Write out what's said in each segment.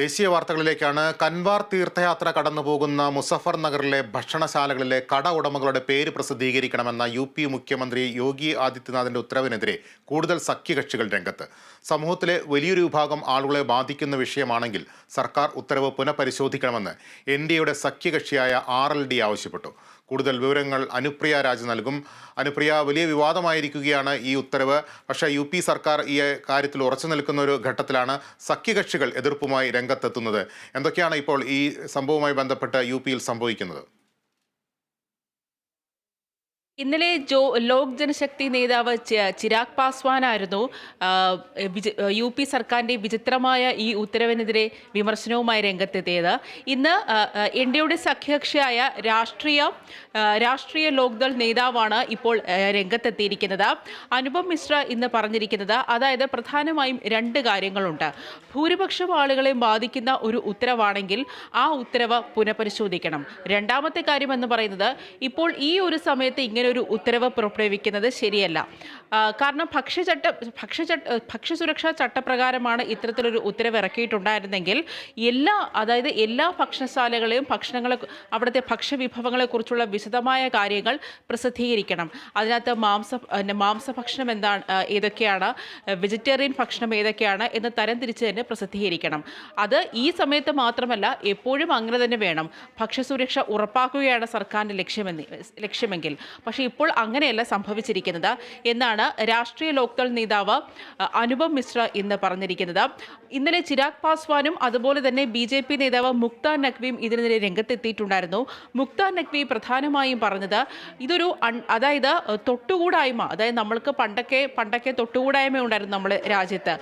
ദേശീയ വാർത്തകളിലേക്കാണ്. കൻവാർ തീർത്ഥയാത്ര കടന്നുപോകുന്ന മുസഫർ നഗറിലെ ഭക്ഷണശാലകളിലെ കട ഉടമകളുടെ പേര് പ്രസിദ്ധീകരിക്കണമെന്ന യു പി മുഖ്യമന്ത്രി യോഗി ആദിത്യനാഥിന്റെ ഉത്തരവിനെതിരെ കൂടുതൽ സഖ്യകക്ഷികൾ രംഗത്ത്. സമൂഹത്തിലെ വലിയൊരു വിഭാഗം ആളുകളെ ബാധിക്കുന്ന വിഷയമാണെങ്കിൽ സർക്കാർ ഉത്തരവ് പുനഃപരിശോധിക്കണമെന്ന് എൻ ഡി എയുടെ സഖ്യകക്ഷിയായ ആർ എൽ ഡി ആവശ്യപ്പെട്ടു. കൂടുതൽ വിവരങ്ങൾ അനുപ്രിയ രാജ് നൽകും. അനുപ്രിയ വലിയ വിവാദമായിരിക്കുകയാണ് ഈ ഉത്തരവ്. പക്ഷേ യു പി സർക്കാർ ഈ കാര്യത്തിൽ ഉറച്ചു നിൽക്കുന്ന ഒരു ഘട്ടത്തിലാണ് സഖ്യകക്ഷികൾ എതിർപ്പുമായി രംഗത്തെത്തുന്നത്. എന്തൊക്കെയാണ് ഇപ്പോൾ ഈ സംഭവവുമായി ബന്ധപ്പെട്ട് യു പിയിൽ സംഭവിക്കുന്നത്? ഇന്നലെ ജോ ലോക് ജനശക്തി നേതാവ് ചിരാഗ് പാസ്വാനായിരുന്നു യു പി സർക്കാരിന്റെ വിചിത്രമായ ഈ ഉത്തരവിനെതിരെ വിമർശനവുമായി രംഗത്തെത്തിയത്. ഇന്ന് എൻ ഡി എയുടെ സഖ്യകക്ഷിയായ രാഷ്ട്രീയ രാഷ്ട്രീയ ലോക്ദൾ നേതാവാണ് ഇപ്പോൾ രംഗത്തെത്തിയിരിക്കുന്നത്. അനുപം മിശ്ര ഇന്ന് പറഞ്ഞിരിക്കുന്നത് അതായത് പ്രധാനമായും രണ്ട് കാര്യങ്ങളുണ്ട്. ഭൂരിപക്ഷം ആളുകളെ ബാധിക്കുന്ന ഒരു ഉത്തരവാണെങ്കിൽ ആ ഉത്തരവ് പുനഃപരിശോധിക്കണം. രണ്ടാമത്തെ കാര്യം എന്ന് പറയുന്നത് ഇപ്പോൾ ഈ ഒരു സമയത്ത് ഇങ്ങനെ ഒരു ഉത്തരവ് പുറപ്പെടുവിക്കുന്നത് ശരിയല്ല. കാരണം ഭക്ഷ്യചട്ട ഭക്ഷ്യചട്ട ഭക്ഷ്യസുരക്ഷാ ചട്ടപ്രകാരമാണ് ഇത്തരത്തിലൊരു ഉത്തരവ് ഇറക്കിയിട്ടുണ്ടായിരുന്നെങ്കിൽ എല്ലാ അതായത് എല്ലാ ഭക്ഷണശാലകളെയും ഭക്ഷണങ്ങളെ അവിടുത്തെ ഭക്ഷ്യവിഭവങ്ങളെക്കുറിച്ചുള്ള വിശദമായ കാര്യങ്ങൾ പ്രസിദ്ധീകരിക്കണം. അതിനകത്ത് മാംസ മാംസഭക്ഷണം എന്താണ് ഏതൊക്കെയാണ് വെജിറ്റേറിയൻ ഭക്ഷണം ഏതൊക്കെയാണ് എന്ന് തരംതിരിച്ച് തന്നെ പ്രസിദ്ധീകരിക്കണം. അത് ഈ സമയത്ത് മാത്രമല്ല എപ്പോഴും അങ്ങനെ തന്നെ വേണം. ഭക്ഷ്യസുരക്ഷ ഉറപ്പാക്കുകയാണ് സർക്കാരിന്റെ ലക്ഷ്യമെന്ന് ലക്ഷ്യമെങ്കിൽ. പക്ഷേ ഇപ്പോൾ അങ്ങനെയല്ല സംഭവിച്ചിരിക്കുന്നത് എന്നാണ് രാഷ്ട്രീയ ലോക്ദൾ നേതാവ് അനുപം മിശ്ര ഇന്ന് പറഞ്ഞിരിക്കുന്നത്. ഇന്നലെ ചിരാഗ് പാസ്വാനും അതുപോലെ തന്നെ ബി ജെ പി നേതാവ് മുക്ത നഖ്വിയും ഇതിനെതിരെ രംഗത്തെത്തിയിട്ടുണ്ടായിരുന്നു. മുക്ത നഖ്വി പ്രധാനമായും പറഞ്ഞത് ഇതൊരു അതായത് തൊട്ടുകൂടായ്മ അതായത് നമ്മൾക്ക് പണ്ടൊക്കെ പണ്ടൊക്കെ തൊട്ടുകൂടായ്മ ഉണ്ടായിരുന്നു നമ്മുടെ രാജ്യത്ത്.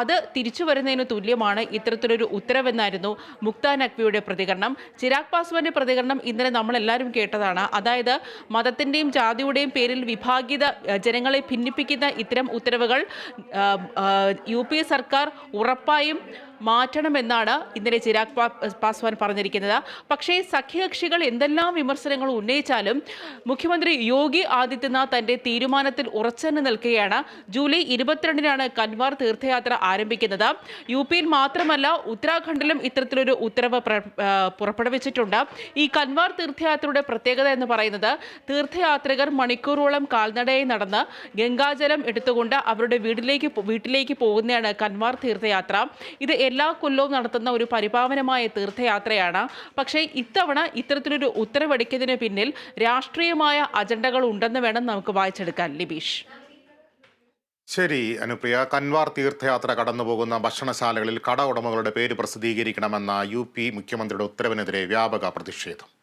അത് തിരിച്ചു വരുന്നതിന് തുല്യമാണ് ഇത്തരത്തിലൊരു ഉത്തരവെന്നായിരുന്നു മുക്ത നഖ്വിയുടെ പ്രതികരണം. ചിരാഗ് പാസ്വാന്റെ പ്രതികരണം ഇന്നലെ നമ്മളെല്ലാവരും കേട്ടതാണ്. അതായത് മതത്തിന്റെയും ജാതിയുടെയും പേരിൽ വിഭാഗിത ജനങ്ങളെ ഭിന്നിപ്പിക്കുന്ന ഇത്തരം ഉത്തരവുകൾ യു സർക്കാർ ഉറപ്പായും മാറ്റണമെന്നാണ് ഇന്നലെ ചിരാഗ് പാസ്വാൻ പറഞ്ഞിരിക്കുന്നത്. പക്ഷേ സഖ്യകക്ഷികൾ എന്തെല്ലാം വിമർശനങ്ങൾ ഉന്നയിച്ചാലും മുഖ്യമന്ത്രി യോഗി ആദിത്യനാഥ് തന്റെ തീരുമാനത്തിൽ ഉറച്ചെന്ന് നിൽക്കുകയാണ്. ജൂലൈ ഇരുപത്തിരണ്ടിനാണ് കൻവാർ തീർത്ഥയാത്ര ആരംഭിക്കുന്നത്. യു പിയിൽ മാത്രമല്ല ഉത്തരാഖണ്ഡിലും ഇത്തരത്തിലൊരു ഉത്തരവ് പുറപ്പെടുവിച്ചിട്ടുണ്ട്. ഈ കൻവാർ തീർത്ഥയാത്രയുടെ പ്രത്യേകത എന്ന് പറയുന്നത് തീർത്ഥയാത്രികർ മണിക്കൂറോളം കാൽനടയായി നടന്ന് ഗംഗാജലം എടുത്തുകൊണ്ട് അവരുടെ വീട്ടിലേക്ക് വീട്ടിലേക്ക് പോകുന്നതാണ് കൻവാർ തീർത്ഥയാത്ര. ഇത് എല്ലാ കൊല്ലവും നടത്തുന്ന ഒരു പരിപാവനമായ തീർത്ഥയാത്രയാണ്. പക്ഷേ ഇത്തവണ ഇത്തരത്തിലൊരു ഉത്തരവെടുക്കിയതിന് പിന്നിൽ രാഷ്ട്രീയമായ അജണ്ടകൾ ഉണ്ടെന്ന് വേണം നമുക്ക് വായിച്ചെടുക്കാൻ. ലിബീഷ്. ശരി അനുപ്രിയ. കൻവാർ തീർത്ഥയാത്ര കടന്നുപോകുന്ന ഭക്ഷണശാലകളിൽ കട ഉടമകളുടെ പേര് പ്രസിദ്ധീകരിക്കണമെന്ന യു പി മുഖ്യമന്ത്രിയുടെ ഉത്തരവിനെതിരെ വ്യാപക പ്രതിഷേധം.